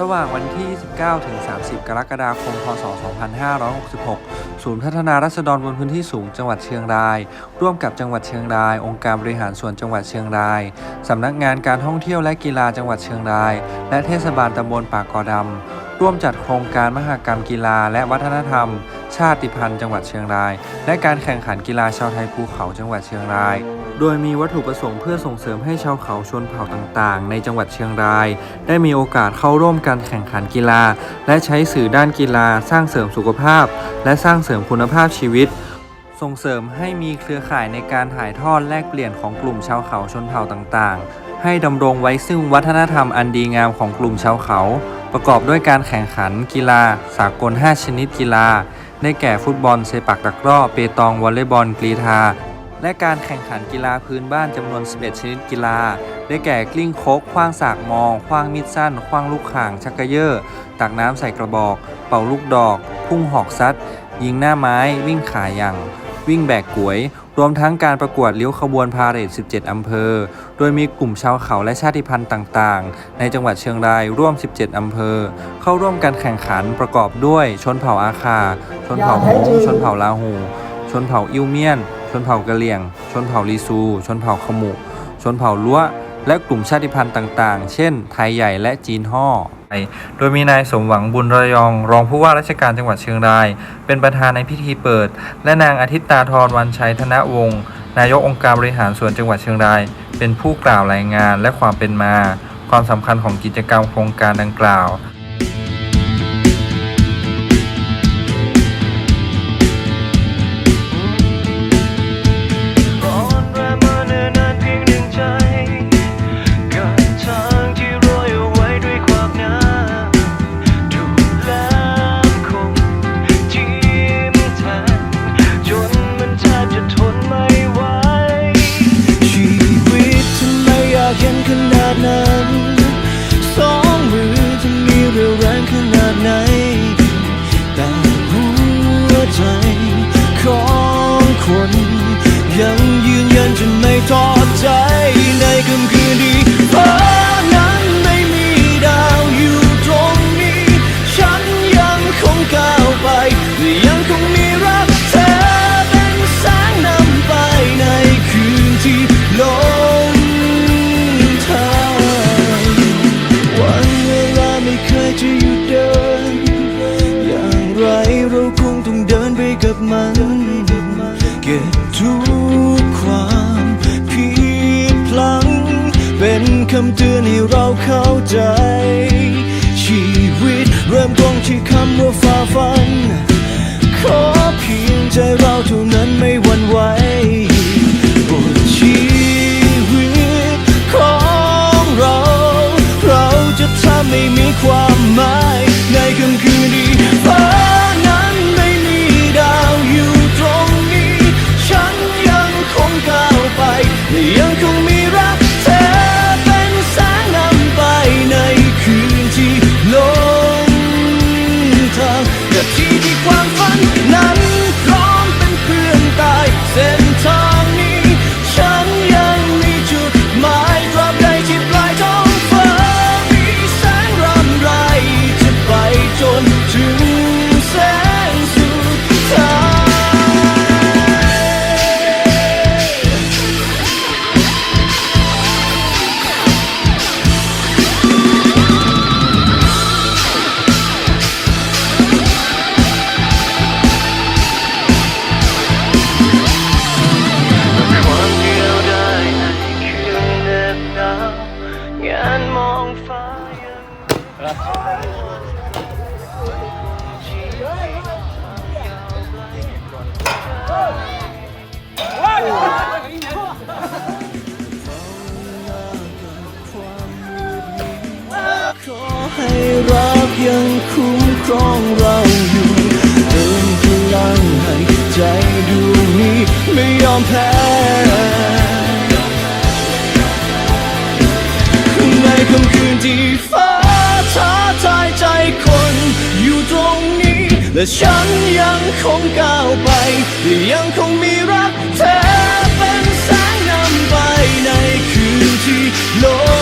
ระหว่างวันที่19ถึง 30 กรกฎาคม พศ 2566 ศูนย์พัฒนารัษฎรบนพื้นที่สูงจังหวัดเชียงราย ร่วมกับจังหวัดเชียงราย องค์การบริหารส่วนจังหวัดเชียงราย สำนักงานการท่องเที่ยวและกีฬาจังหวัดเชียงราย และเทศบาลตำบลปากกอดำ ร่วมจัดโครงการมหกรรมกีฬาและวัฒนธรรม ชาติพันธุ์จังหวัดเชียงราย และการแข่งขันกีฬาชาวไทยภูเขาจังหวัดเชียงราย โดยมีวัตถุประสงค์เพื่อส่งเสริมให้ชาวเขาชนเผ่าต่างๆ ในจังหวัดเชียงราย ได้มีโอกาสเข้าร่วมการแข่งขันกีฬา และใช้สื่อด้านกีฬา สร้างเสริมสุขภาพ และสร้างเสริมคุณภาพชีวิตส่งเสริมให้มีเครือข่ายในการถ่ายทอดแลกเปลี่ยนของกลุ่มชาวเขาชนเผ่าต่างๆ ให้ดำรงไว้ซึ่งวัฒนธรรมอันดีงามของกลุ่มชาวเขา ประกอบด้วยการแข่งขันกีฬา สากล 5 ชนิดกีฬา ได้แก่ฟุตบอลเซปักตะกร้อ เปตอง วอลเลย์บอล กรีธา และการแข่งขันกีฬาพื้นบ้านจำนวน 11 ชนิดกีฬา ได้แก่กลิ้งโคกคว้างสากมองคว้างมีดสั้นคว้างลูกข่าง ชักกระเยอะตักน้ำใส่กระบอก เป่าลูกดอก พุ่งหอกซัด ยิงหน้าไม้ วิ่งขายัง วิ่งแบกกวย รวมทั้งการประกวดเลี้ยวขบวนพาเหรด 17 อำเภอ โดยมีกลุ่มชาวเขาและชาติพันธุ์ต่างๆ ในจังหวัดเชียงรายร่วม 17 อำเภอ เข้าร่วมการแข่งขันประกอบด้วย ชนเผ่าอาคา ชนเผ่าโฮงชนเผ่าลาหู ชนเผ่าอิวเมียน ชนเผ่ากะเหรี่ยง ชนเผ่าลีซู ชนเผ่าขมุ ชนเผ่าล้ว และกลุ่มชาติพันธุ์ต่างๆ เช่น ไทยใหญ่และจีนฮ่อ โดยมีนายสมหวังบุญระยอง รองผู้ว่าราชการจังหวัดเชียงราย เป็นประธานในพิธีเปิด และนางอาทิตตาทรวันชัยธนวงศ์นายกองค์การบริหารส่วนจังหวัดเชียงราย เป็นผู้กล่าวรายงานและความเป็นมา ความสำคัญของกิจกรรมโครงการดังกล่าว จะไม่ท้อใจในค่ำคืนที่ฟ้านั้นไม่มีดาวอยู่ตรงนี้ ฉันยังคงก้าวไปและยังคงมีรักเธอเป็นแสงนำไปในคืนที่ลงทางวันเวลาไม่เคยจะหยุดเดิน อย่างไรเราคงต้องเดินไปกับมันเก็บทุก เป็นคำเตือนให้เราเข้าใจ ชีวิตเริ่มต้นที่คำว่าฝ่าฟัน ขอเพียงใจเราเท่านั้นไม่หวั่นไหวบทชีวิตของเรา เราจะทำให้มีความ งานมองฟ้ายังขอให้รักยังคุ้มครองเราอยู่เติมพลังให้ใจดวงนี้ไม่ยอมแพ้ ค่ำคืนที่ฟ้าท้าทายใจคนอยู่ตรงนี้ และฉันยังคงก้าวไปและยังคงมีรักเธอเป็นแสงนำไปในคืนที่โลก